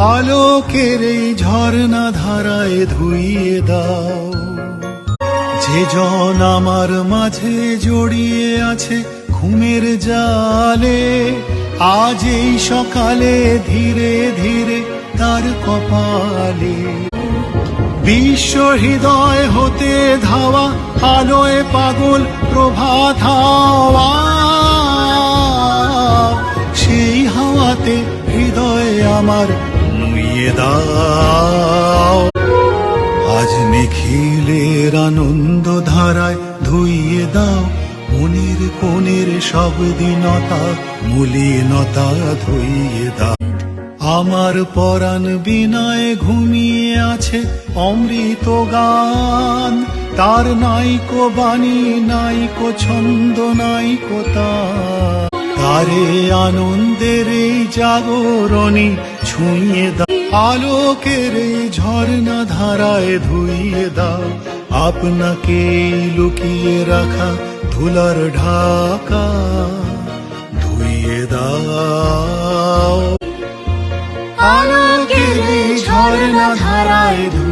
আলোকের এই ঝর্ণা ধারায় ধুইয়ে দাও। যে জন আমার মাঝে জড়িয়ে আছে ঘুমের জালে, আজ এই সকালে ধীরে ধীরে তার কপালে। বিশ্ব হৃদয় হতে ধাওয়া, আলোয় পাগল প্রভাত হাওয়া। সেই হাওয়াতে হৃদয় আমার নুইয়ে দাও। আজ নিখিলের আনন্দ ধারায় ধুইয়ে দাও। মনের কোণের সব দিনতা মলিনতা ধুইয়ে দাও। আমার পরাণ বিনায় ঘুমিয়ে আছে অমৃত গান। তার নাইকো বাণী, নাইকো ছন্দ, নাইকো তার তারে আনন্দের এই জাগরণী ছুঁয়ে দাও। আলোকের এই ঝর্ণা ধারায় ধুইয়ে দাও। আপনাকে লুকিয়ে রাখা ধুলার ঢাকা ধুইয়ে দাও। আলোকের এই ঝর্ণা ধারায় দাও